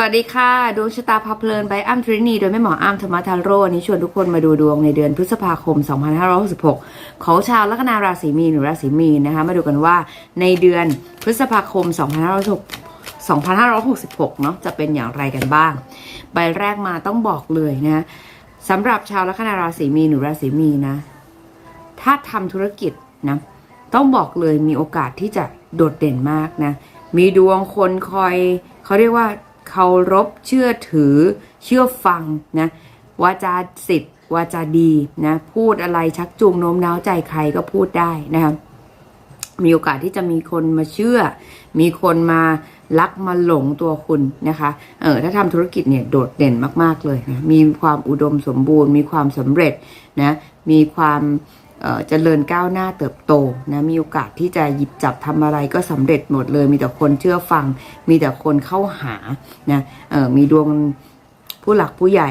สวัสดีค่ะดวงชะตาพาเพลินใบอ้ำทรินีโดยแม่หมออ้ำธรรมทาโร่นนี้ชวนทุกคนมาดูดวงในเดือนพฤษภาคม 2566 ของชาวลัคนาราศีมีนหรือราศีมีนนะคะ มาดูกันว่าในเดือนพฤษภาคม 2566 2566เนาะจะเป็นอย่างไรกันบ้าง ใบแรกมาต้องบอกเลยนะสำหรับชาวลัคนาราศีมีนหรือราศีมีนนะถ้าทำธุรกิจนะต้องบอกเลยมีโอกาสที่จะโดดเด่นมากนะมีดวงคนคอยเขาเรียกว่า เคารพเชื่อถือเชื่อฟังนะวาจาสิทธิ์วาจาดีนะพูดอะไรชักจูงโน้มน้าวใจใครก็พูดได้นะครับมีโอกาสที่จะมีคนมาเชื่อ มีคนมารักมาหลงตัวคุณนะคะ เออถ้าทำธุรกิจเนี่ยโดดเด่นมาก ๆ เลยนะมีความอุดมสมบูรณ์ มีความสำเร็จนะ มีความ เอ่อเจริญก้าวหน้าเติบโตนะมีโอกาสที่จะหยิบจับทำอะไรก็สำเร็จหมดเลย มีแต่คนเชื่อฟัง มีแต่คนเข้าหานะมีดวงผู้หลักผู้ใหญ่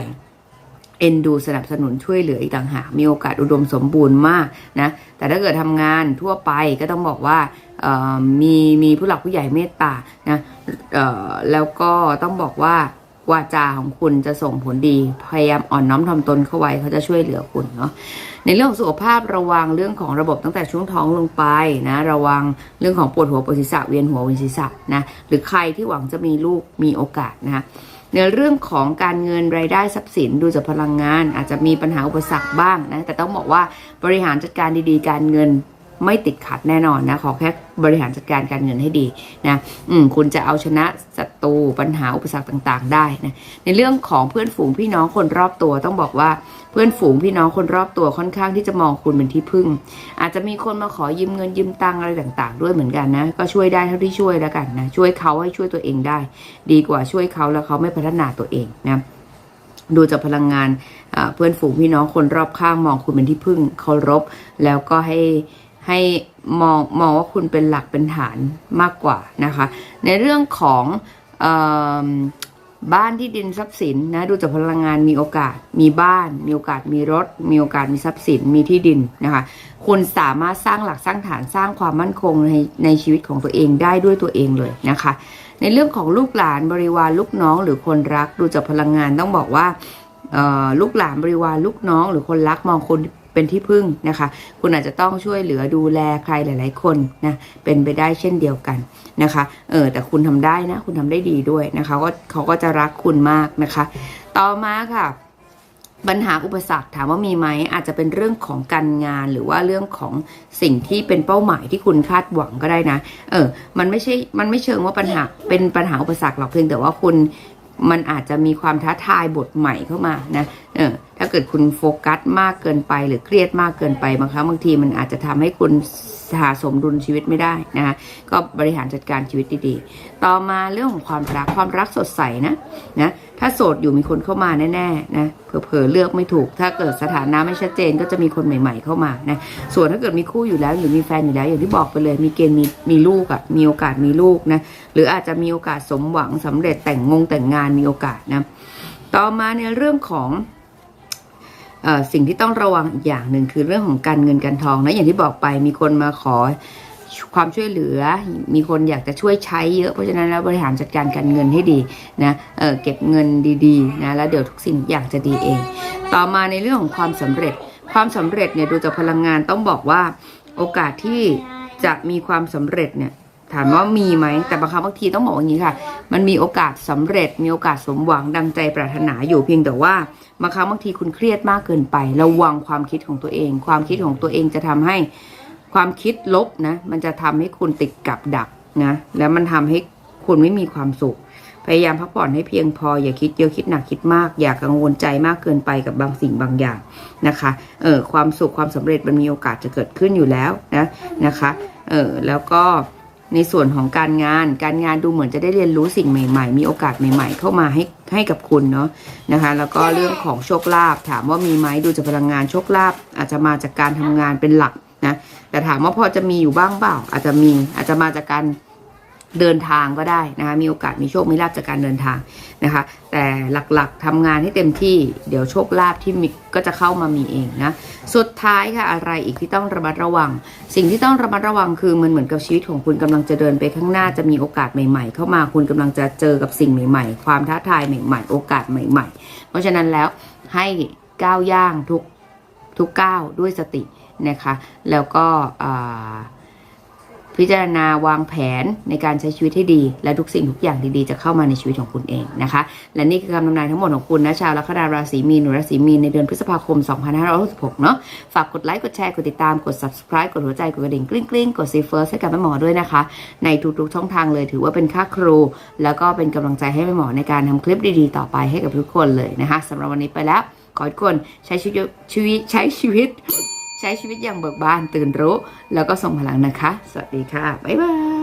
เอ็นดูสนับสนุนช่วยเหลืออีกต่างหากมีโอกาสอุดมสมบูรณ์มากนะแต่ถ้าเกิดทำงานทั่วไปก็ต้องบอกว่ามีมีผู้หลักผู้ใหญ่เมตตานะแล้วก็ต้องบอกว่า วาจาของคุณจะส่งผลดี พยายามอ่อนน้อมถ่อมตนเข้าไว้เขาจะช่วยเหลือคุณเนาะในเรื่องของสุขภาพระวังเรื่องของระบบตั้งแต่ช่วงท้องลงไปนะระวังเรื่องของปวดหัวปวดศีรษะเวียนหัวเวียนศีรษะนะหรือใครที่หวังจะมีลูกมีโอกาสนะคะในเรื่องของการเงินรายได้ทรัพย์สินดูจากพลังงาน อาจจะมีปัญหาอุปสรรคบ้างนะแต่ต้องบอกว่าบริหารจัดการดีๆ การเงิน ไม่ติดขัดแน่นอนนะขอแค่บริหารจัดการการเงินให้ดีนะอืมคุณจะเอาชนะศัตรูปัญหาอุปสรรคต่างๆ ได้นะในเรื่องของเพื่อนฝูงพี่น้องคนรอบตัวต้องบอกว่าเพื่อนฝูงพี่น้องคนรอบตัวค่อนข้างที่จะมองคุณเป็นที่พึ่ง อาจจะมีคนมาขอยืมเงินยืมตังอะไรต่าง ๆ ด้วยเหมือนกันนะ ก็ช่วยได้เท่าที่ช่วยแล้วกันนะช่วยเขาให้ช่วยตัวเองได้ ดีกว่าช่วยเขาแล้วเขาไม่พัฒนาตัวเองนะดูจากพลังงานเพื่อนฝูงพี่น้องคนรอบข้างมองคุณเป็นที่พึ่งเคารพแล้วก็ให้ ให้มองมองว่าคุณเป็นหลักเป็นฐานมากกว่านะคะ ในเรื่องของออบ้านที่ดินทรัพย์สินนะดูจากพลังงานมีโอกาสมีบ้าน มีโอกาสมีรถ มีโอกาสมีทรัพย์สินมีที่ดินนะคะคุณสามารถสร้างหลักสร้างฐานสร้างความมั่นคงในในชีวิตของตัวเองได้ด้วยตัวเองเลยนะคะ ในเรื่องของลูกหลานบริวารลูกน้องหรือคนรักดูจากพลังงานต้องบอกว่าลูกหลานบริวารลูกน้อง หรือคนรักมองคน เป็นที่พึ่งนะคะ คุณอาจจะต้องช่วยเหลือดูแลใครหลาย ๆ คนนะเป็นไปได้เช่นเดียวกันนะคะเออแต่คุณทำได้นะคุณทำได้ดีด้วยนะคะก็เขาก็จะรักคุณมากนะคะ ต่อมาค่ะปัญหาอุปสรรคถามว่ามีไหมอาจจะเป็นเรื่องของการงานหรือว่าเรื่องของสิ่งที่เป็นเป้าหมายที่คุณคาดหวังก็ได้นะ เออ มันไม่ใช่มันไม่เชิงว่าปัญหาเป็นปัญหาอุปสรรคหรอกเพียงแต่ว่าคุณ มันอาจจะมีความท้าทายบทใหม่เข้ามานะเออถ้าเกิดคุณโฟกัสมากเกินไป หรือเครียดมากเกินไปบางครั้งบางทีมันอาจจะทำให้คุณหาสมดุลชีวิตไม่ได้นะคะก็บริหารจัดการชีวิตดีๆ ต่อมาเรื่องของความรักความรักสดใสนะนะ ถ้าโสดอยู่มีคนเข้ามาแน่ๆนะเผลอๆเลือกไม่ถูก ถ้าเกิดสถานะไม่ชัดเจนก็จะมีคนใหม่ ๆ เข้ามานะส่วนถ้าเกิดมีคู่อยู่แล้วหรือมีแฟนอยู่แล้วอย่างที่บอกไปเลย มีเกณฑ์มีมีลูกอะ่ะมีโอกาสมีลูกนะหรืออาจจะมีโอกาสสมหวังสำเร็จแต่งงงแต่งงานมีโอกาสนะต่อมาในเรื่องของสิ่งที่ต้องระวังอีกอย่างหนึ่งคือเรื่องของการเงินการทองนะอย่างที่บอกไปมีคนมาขอ ความช่วยเหลือ มีคนอยากจะช่วยใช้เยอะ เพราะฉะนั้นแล้วบริหารจัดการการเงินให้ดีนะเเก็บเงินดีๆนะแล้วเดี๋ยวทุกสิ่งทุกอย่างจะดีเอง ต่อมาในเรื่องของความสำเร็จ ความสำเร็จเนี่ยดูจากพลังงานต้องบอกว่าโอกาสที่จะมีความสำเร็จเนี่ยถามว่ามีไหมแต่บางครั้งบางทีต้องบอกอย่างนี้ค่ะ มันมีโอกาสสำเร็จ มีโอกาสสมหวังดังใจปรารถนาอยู่เพียงแต่ว่าบางครั้งบางทีคุณเครียดมากเกินไประวังความคิดของตัวเอง ความคิดของตัวเองจะทำให้ ความคิดลบนะ มันจะทำให้คุณติดกับดักนะ แล้วมันทำให้คุณไม่มีความสุข พยายามพักผ่อนให้เพียงพอ อย่าคิดเยอะคิดหนักคิดมาก อย่ากังวลใจมากเกินไปกับบางสิ่งบางอย่างนะคะ เออความสุขความสำเร็จมันมีโอกาสจะเกิดขึ้นอยู่แล้วนะนะคะ เออแล้วก็ในส่วนของการงาน การงานดูเหมือนจะได้เรียนรู้สิ่งใหม่ ๆ มีโอกาสใหม่ ๆ เข้ามาให้ให้กับคุณเนาะนะคะ แล้วก็เรื่องของโชคลาภถามว่ามีไหมดูจากพลังงานโชคลาภอาจจะมาจากการทำงานเป็นหลัก แต่ถามว่าพอจะมีอยู่บ้างเปล่า อาจจะมีอาจจะมาจากการเดินทางก็ได้นะคะมีโอกาสมีโชคมีลาภจากการเดินทางนะคะ แต่หลักๆทำงานให้เต็มที่เดี๋ยวโชคลาภที่มีก็จะเข้ามามีเองนะสุดท้ายค่ะอะไรอีกที่ต้องระมัดระวัง สิ่งที่ต้องระมัดระวังคือมันเหมือนกับชีวิตของคุณกำลังจะเดินไปข้างหน้าจะมีโอกาสใหม่ ๆ เข้ามาคุณกำลังจะเจอกับสิ่งใหม่ ๆ ความท้าทายใหม่ ๆ โอกาสใหม่ ๆ เพราะฉะนั้นแล้วให้ก้าวย่างทุกทุกก้าวด้วยสติ นะคะแล้วก็พิจารณาวางแผนในการใช้ชีวิตให้ดี และทุกสิ่งทุกอย่างดีๆ จะเข้ามาในชีวิตของคุณเองนะคะ และนี่คือคำทำนายทั้งหมดของคุณนะชาวลัคนาราศีมีนหรือราศีมีนในเดือนพฤษภาคม 2566 เนาะฝากกดไลค์กดแชร์กดติดตามกด subscribe กดหัวใจ กดกระดิ่งกริ๊งกริ๊งกดซีเฟิร์สให้กับแม่หมอด้วยนะคะ ในทุกๆช่องทางเลยถือว่าเป็นค่าครู แล้วก็เป็นกำลังใจให้แม่หมอในการทำคลิปดีๆ ต่อไปให้กับทุกคนเลยนะคะสำหรับวันนี้ไปแล้วขอทุกคนใช้ชีวิตใช้ชีวิต ใช้ชีวิตอย่างเบิกบานตื่นรู้ แล้วก็ส่งพลังนะคะ สวัสดีค่ะ บ๊ายบาย